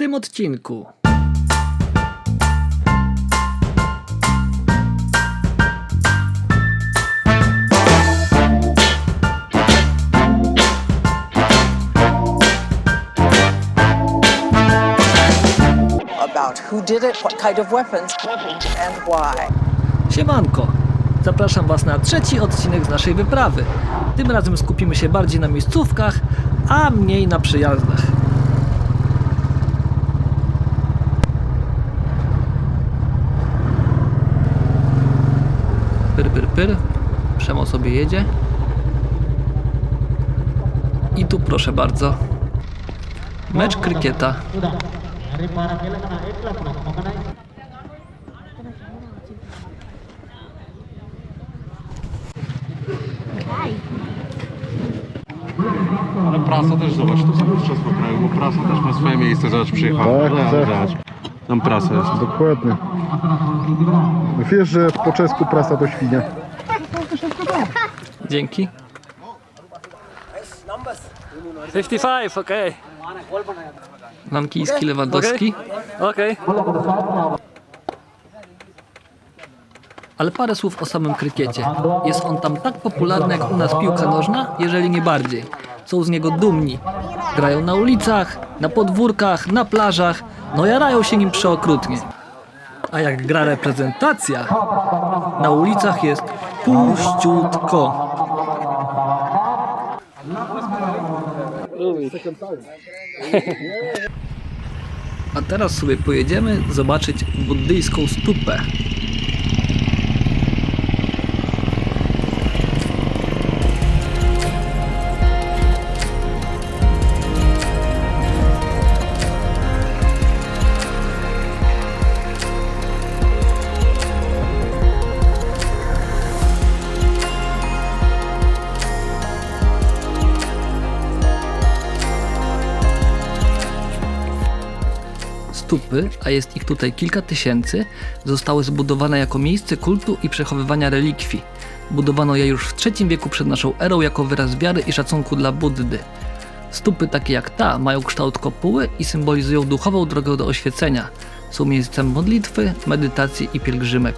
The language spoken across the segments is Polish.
tym odcinku. about who did it, what kind of weapons, and why. Siemanko! Zapraszam Was na trzeci odcinek z naszej wyprawy. Tym razem skupimy się bardziej na miejscówkach, a mniej na przyjazdach. Pyr, pyr, pyr. Przemo sobie jedzie. I tu proszę bardzo. Mecz krykieta. Ale prasa też zobacz, tu są mistrzostwa kraju, bo prasa też ma swoje miejsce, zobacz, przyjechała. Tak, tak. Tam prasa jest. Dokładnie. Wiesz, że po czesku prasa to świnia. Dzięki. 55, okej. Lankijski, Lewandowski. Okej. Ale parę słów o samym krykiecie. Jest on tam tak popularny jak u nas piłka nożna, jeżeli nie bardziej. Są z niego dumni. Grają na ulicach, na podwórkach, na plażach, no jarają się nim przeokrutnie. A jak gra reprezentacja, na ulicach jest puściutko. A teraz sobie pojedziemy zobaczyć buddyjską stupę. Stupy, a jest ich tutaj kilka tysięcy, zostały zbudowane jako miejsce kultu i przechowywania relikwii. Budowano je już w III wieku przed naszą erą jako wyraz wiary i szacunku dla Buddy. Stupy takie jak ta mają kształt kopuły i symbolizują duchową drogę do oświecenia. Są miejscem modlitwy, medytacji i pielgrzymek.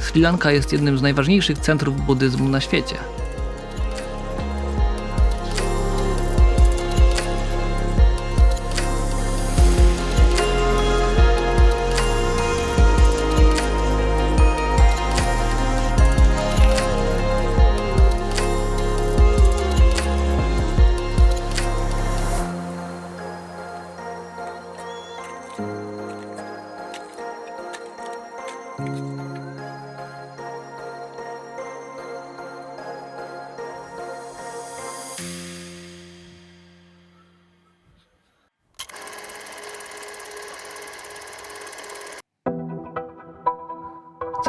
Sri Lanka jest jednym z najważniejszych centrów buddyzmu na świecie.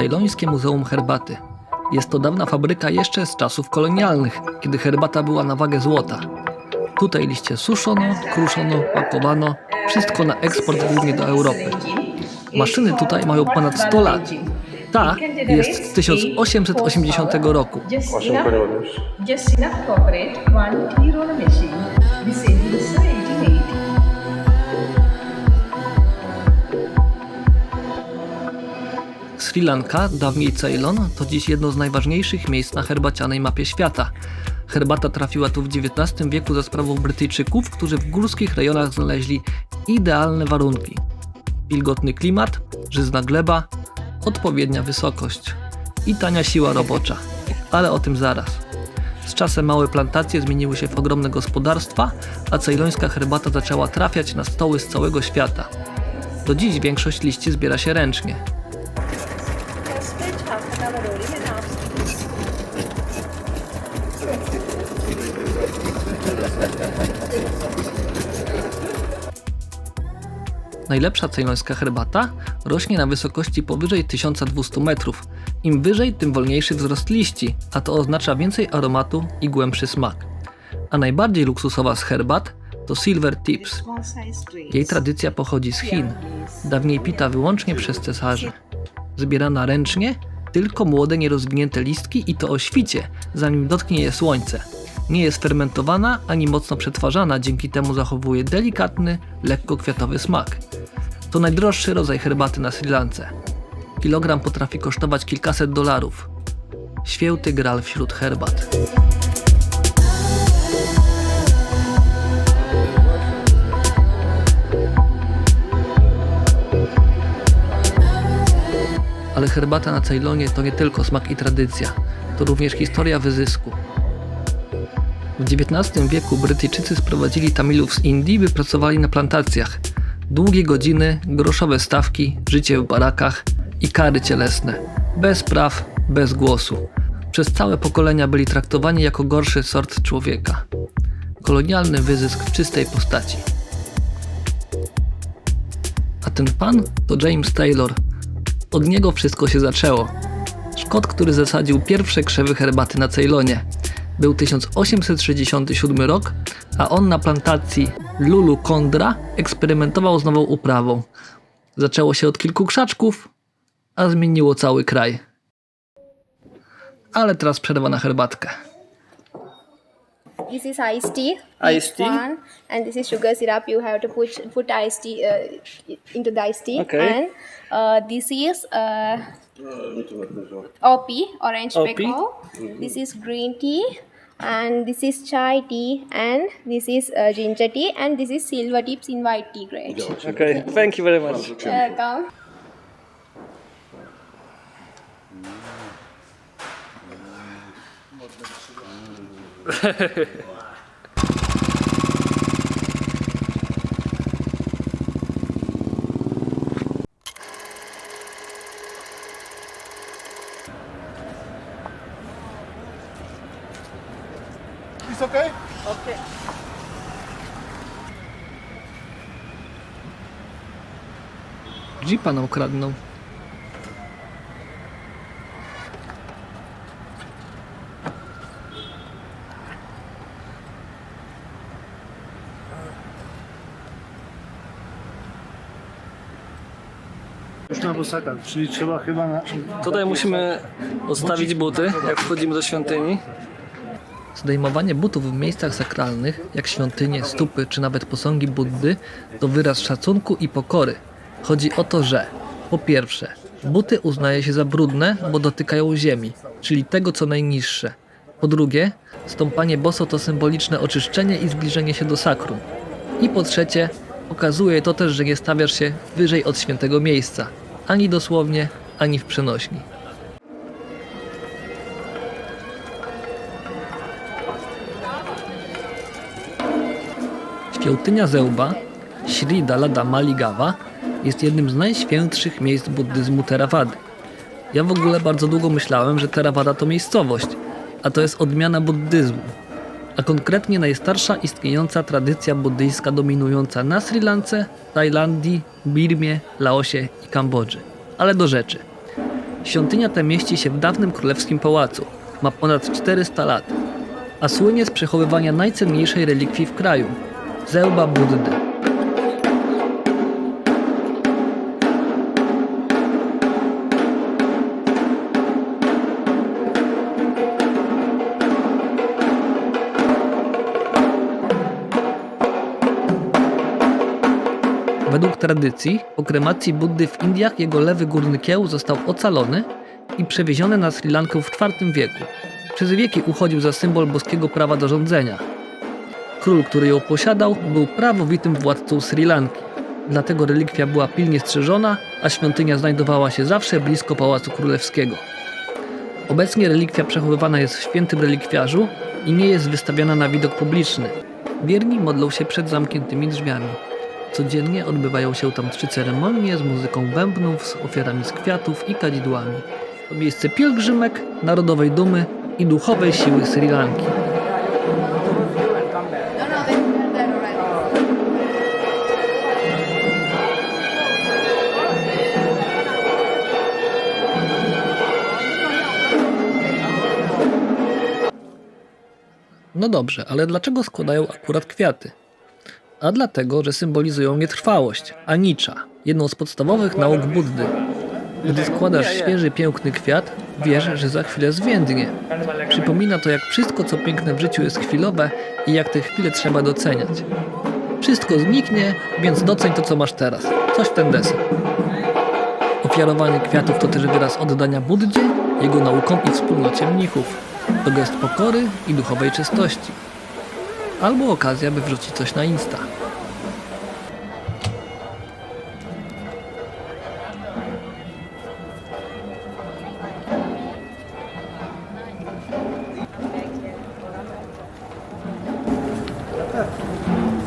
Cejlońskie Muzeum Herbaty. Jest to dawna fabryka jeszcze z czasów kolonialnych, kiedy herbata była na wagę złota. Tutaj liście suszono, kruszono, pakowano, wszystko na eksport głównie do Europy. Maszyny tutaj mają ponad 100 lat. Ta jest z 1880 roku. Sri Lanka, dawniej Ceylon, to dziś jedno z najważniejszych miejsc na herbacianej mapie świata. Herbata trafiła tu w XIX wieku za sprawą Brytyjczyków, którzy w górskich rejonach znaleźli idealne warunki. Wilgotny klimat, żyzna gleba, odpowiednia wysokość i tania siła robocza. Ale o tym zaraz. Z czasem małe plantacje zmieniły się w ogromne gospodarstwa, a cejlońska herbata zaczęła trafiać na stoły z całego świata. Do dziś większość liści zbiera się ręcznie. Najlepsza cejlońska herbata rośnie na wysokości powyżej 1200 metrów. Im wyżej, tym wolniejszy wzrost liści, a to oznacza więcej aromatu i głębszy smak. A najbardziej luksusowa z herbat to Silver Tips. Jej tradycja pochodzi z Chin, dawniej pita wyłącznie przez cesarzy. Zbierana ręcznie, tylko młode, nierozwinięte listki i to o świcie, zanim dotknie je słońce. Nie jest fermentowana ani mocno przetwarzana, dzięki temu zachowuje delikatny, lekko kwiatowy smak. To najdroższy rodzaj herbaty na Sri Lance. Kilogram potrafi kosztować kilkaset dolarów. Święty gral wśród herbat. Ale herbata na Ceylonie to nie tylko smak i tradycja, to również historia wyzysku. W XIX wieku Brytyjczycy sprowadzili Tamilów z Indii, by pracowali na plantacjach. Długie godziny, groszowe stawki, życie w barakach i kary cielesne. Bez praw, bez głosu. Przez całe pokolenia byli traktowani jako gorszy sort człowieka. Kolonialny wyzysk w czystej postaci. A ten pan to James Taylor. Od niego wszystko się zaczęło. Szkot, który zasadził pierwsze krzewy herbaty na Ceylonie. Był 1867 rok, a on na plantacji Lulu Kondra eksperymentował z nową uprawą. Zaczęło się od kilku krzaczków, a zmieniło cały kraj. Ale teraz przerwa na herbatkę. This is iced tea. Iced tea? One, and this is sugar syrup. You have to put put iced tea uh, into the iced tea. Okay. And uh, this is uh, OP, orange OP. pekoe. This is green tea. And this is chai tea, and this is uh, ginger tea, and this is silver tips in white tea grade. Okay, thank you very much. Welcome. Jest okej? Jeepa nam kradną. Bosakach, czyli trzeba chyba na... Tutaj musimy odstawić buty, jak wchodzimy do świątyni. Zdejmowanie butów w miejscach sakralnych, jak świątynie, stupy czy nawet posągi Buddy, to wyraz szacunku i pokory. Chodzi o to, że po pierwsze, buty uznaje się za brudne, bo dotykają ziemi, czyli tego co najniższe. Po drugie, stąpanie boso to symboliczne oczyszczenie i zbliżenie się do sakrum. I po trzecie, pokazuje to też, że nie stawiasz się wyżej od świętego miejsca, ani dosłownie, ani w przenośni. Świątynia Zełba, Sri Dalada Maligawa, jest jednym z najświętszych miejsc buddyzmu Theravady. Ja w ogóle bardzo długo myślałem, że Theravada to miejscowość, a to jest odmiana buddyzmu, a konkretnie najstarsza istniejąca tradycja buddyjska dominująca na Sri Lance, Tajlandii, Birmie, Laosie i Kambodży. Ale do rzeczy. Świątynia ta mieści się w dawnym królewskim pałacu. Ma ponad 400 lat, a słynie z przechowywania najcenniejszej relikwii w kraju Zełba Buddy. Tradycji, po kremacji Buddy w Indiach jego lewy górny kieł został ocalony i przewieziony na Sri Lankę w IV wieku. Przez wieki uchodził za symbol boskiego prawa do rządzenia. Król, który ją posiadał, był prawowitym władcą Sri Lanki. Dlatego relikwia była pilnie strzeżona, a świątynia znajdowała się zawsze blisko Pałacu Królewskiego. Obecnie relikwia przechowywana jest w świętym relikwiarzu i nie jest wystawiana na widok publiczny. Wierni modlą się przed zamkniętymi drzwiami. Codziennie odbywają się tam trzy ceremonie z muzyką bębnów, z ofiarami z kwiatów i kadzidłami. To miejsce pielgrzymek, narodowej dumy i duchowej siły Sri Lanki. No dobrze, ale dlaczego składają akurat kwiaty? A dlatego, że symbolizują nietrwałość, anicza, jedną z podstawowych nauk Buddy. Gdy składasz świeży, piękny kwiat, wiesz, że za chwilę zwiędnie. Przypomina to, jak wszystko, co piękne w życiu jest chwilowe i jak te chwile trzeba doceniać. Wszystko zniknie, więc doceń to, co masz teraz. Coś w ten deseń. Ofiarowanie kwiatów to też wyraz oddania Buddzie, jego naukom i wspólnocie mnichów. To gest pokory i duchowej czystości. Albo okazja, by wrzucić coś na Insta.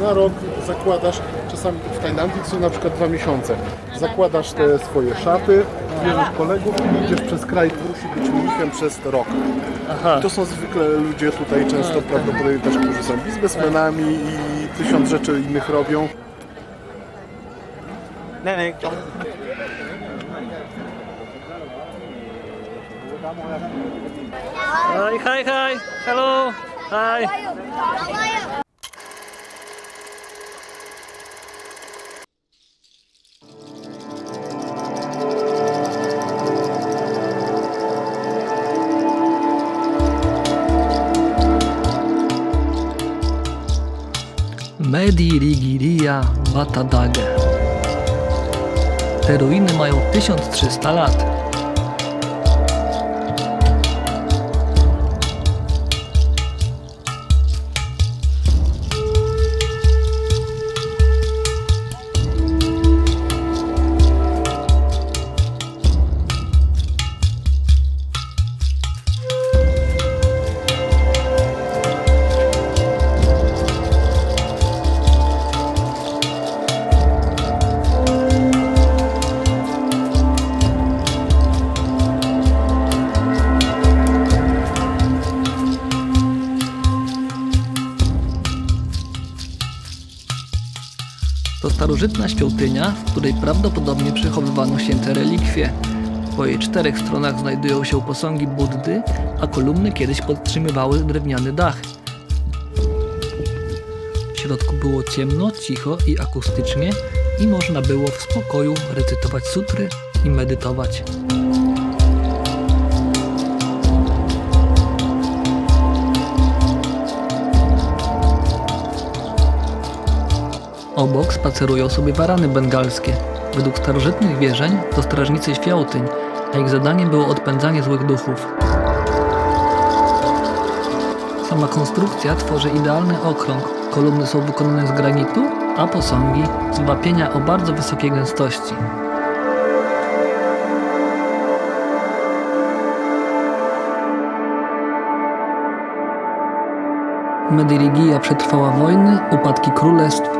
Na rok zakładasz, czasami w Tajlandii są na przykład dwa miesiące. Zakładasz te swoje szaty, bierzesz kolegów i idziesz przez kraj, musi być mnichem przez rok. I to są zwykle ludzie tutaj często prawdopodobnie też, którzy są biznesmenami i tysiąc rzeczy innych robią. Hi, hi, hi! Hello! Hi! Medirigiria Batadage. Te ruiny mają 1300 lat. Starożytna świątynia, w której prawdopodobnie przechowywano święte relikwie. Po jej czterech stronach znajdują się posągi Buddy, a kolumny kiedyś podtrzymywały drewniany dach. W środku było ciemno, cicho i akustycznie i można było w spokoju recytować sutry i medytować. Obok spacerują sobie warany bengalskie. Według starożytnych wierzeń to strażnicy świątyń, a ich zadaniem było odpędzanie złych duchów. Sama konstrukcja tworzy idealny okrąg. Kolumny są wykonane z granitu, a posągi z wapienia o bardzo wysokiej gęstości. Medirigia przetrwała wojny, upadki królestw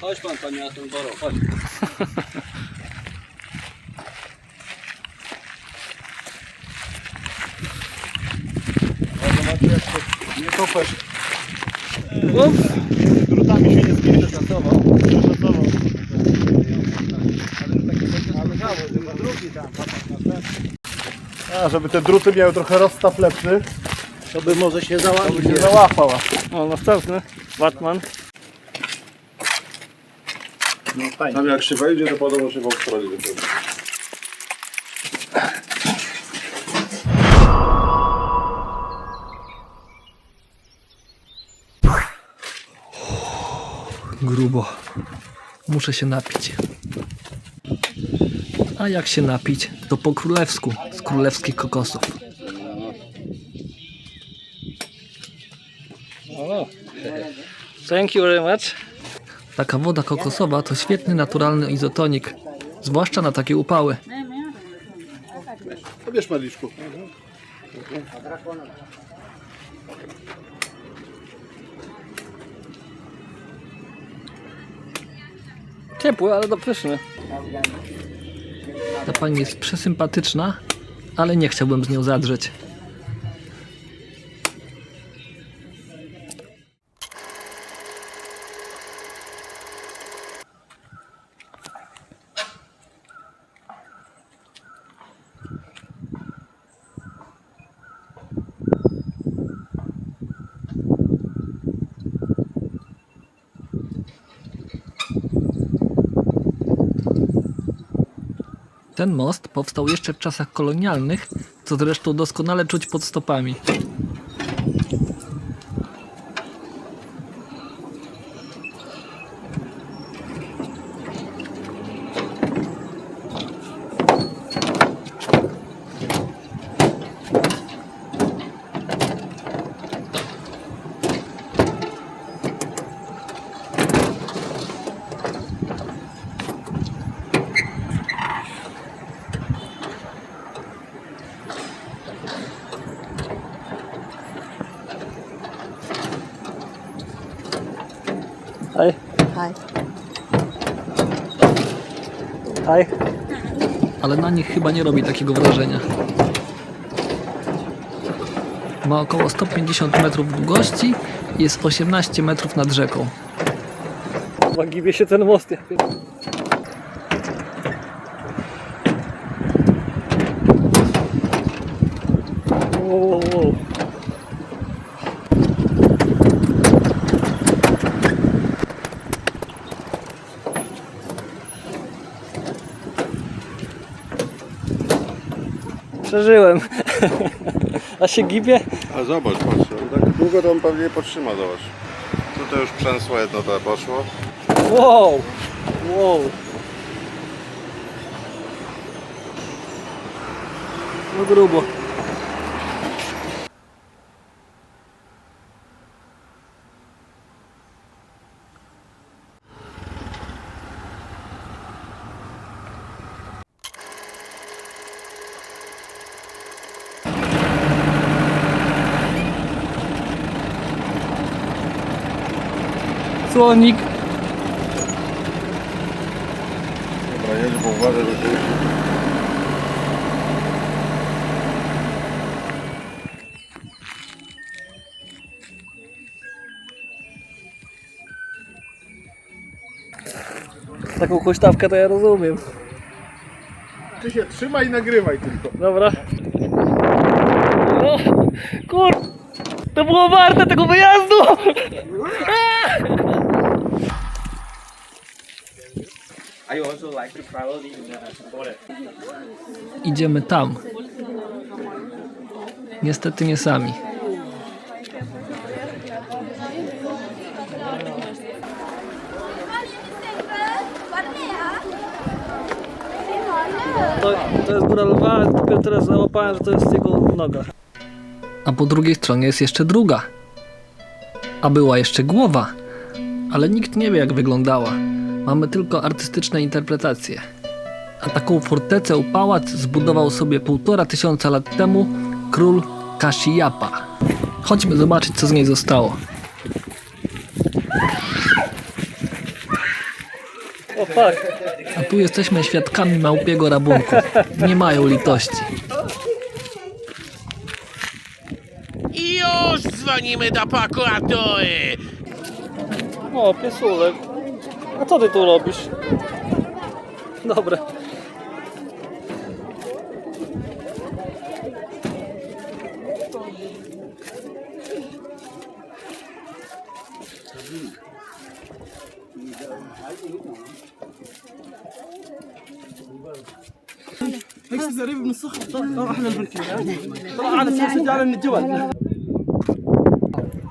Chodź pan, panie Attenborough, chodź. Nie topesz. Uf. Drutami się nie zbierze pracował. Pracował. A, żeby te druty miały trochę rozstaw lepszy, To by może się to by załamał. się załapała. O, następny. Batman. Tam jak się wejdzie, to podobno się w Australii wychodzi. Grubo. Muszę się napić. A jak się napić? To po królewsku, z królewskich kokosów. Thank you very much. Taka woda kokosowa to świetny naturalny izotonik, zwłaszcza na takie upały. To wiesz. Ciepły, ale do pyszny. Ta pani jest przesympatyczna, ale nie chciałbym z nią zadrzeć. Ten most powstał jeszcze w czasach kolonialnych, co zresztą doskonale czuć pod stopami. Na chyba nie robi takiego wrażenia. Ma około 150 metrów długości i jest 18 metrów nad rzeką. Chyba się ten most. ja Wow, wow, wow. Przeżyłem. A się gibie? A zobacz, patrz, on tak długo to on pewnie nie potrzyma, zobacz. Tutaj już przęsło jedno to poszło. Wow! Wow! No grubo. Słonik. Dobra, jedź, bo uważaj, że tu... Taką huśtawkę to ja rozumiem. Ty się trzymaj i nagrywaj tylko. Dobra. O, kur... To było warte tego wyjazdu! Idziemy tam. Niestety nie sami. To, to jest góra lwa, dopiero teraz załapałem, że to jest jego noga. A po drugiej stronie jest jeszcze druga. A była jeszcze głowa, ale nikt nie wie jak wyglądała. Mamy tylko artystyczne interpretacje. A taką fortecę, pałac zbudował sobie półtora tysiąca lat temu król Kashiyapa. Chodźmy zobaczyć co z niej zostało. A tu jesteśmy świadkami małpiego rabunku. Nie mają litości. Już dzwonimy do prokuratury! O, piesulek. A co ty tu robisz? Dobra.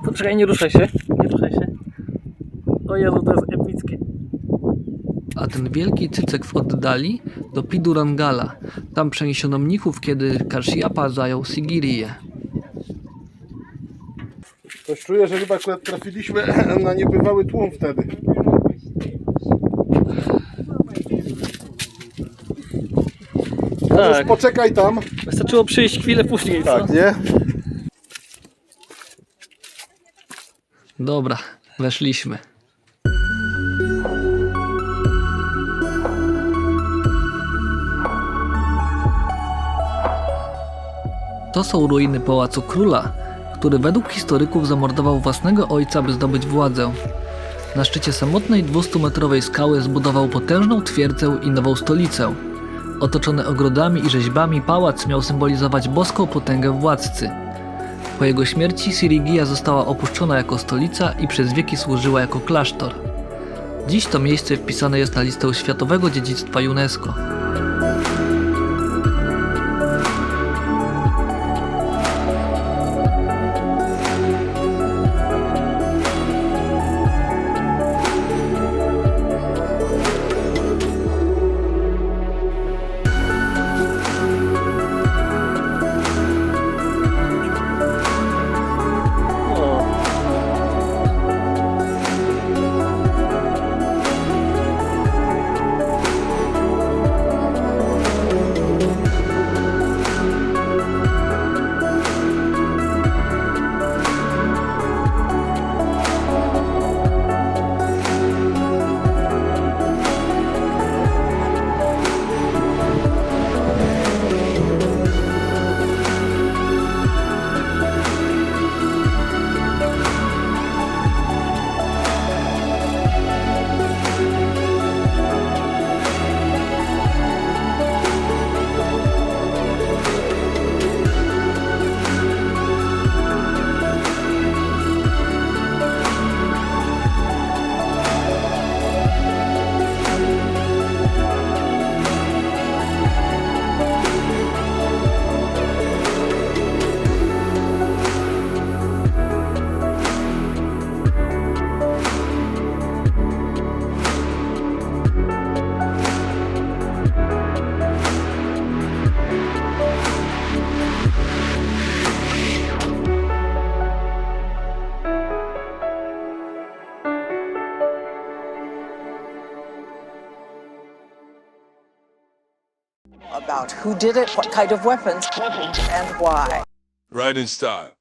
Poczekaj, nie ruszaj się. Nie ruszaj się. O Jezu, to jest. A ten wielki cycek w oddali to Pidurangala. Tam przeniesiono mnichów, kiedy Kashiyapa zajął Sigirię. Coś czuję, że chyba akurat trafiliśmy na niebywały tłum wtedy. Tak, Poczekaj tam. wystarczyło przyjść chwilę później, co? Tak, nie? Dobra, weszliśmy. To są ruiny Pałacu Króla, który według historyków zamordował własnego ojca, by zdobyć władzę. Na szczycie samotnej 200-metrowej skały zbudował potężną twierdzę i nową stolicę. Otoczony ogrodami i rzeźbami pałac miał symbolizować boską potęgę władcy. Po jego śmierci Sirigia została opuszczona jako stolica i przez wieki służyła jako klasztor. Dziś to miejsce wpisane jest na listę Światowego Dziedzictwa UNESCO. Did it, what kind of weapons, and why. Right in style.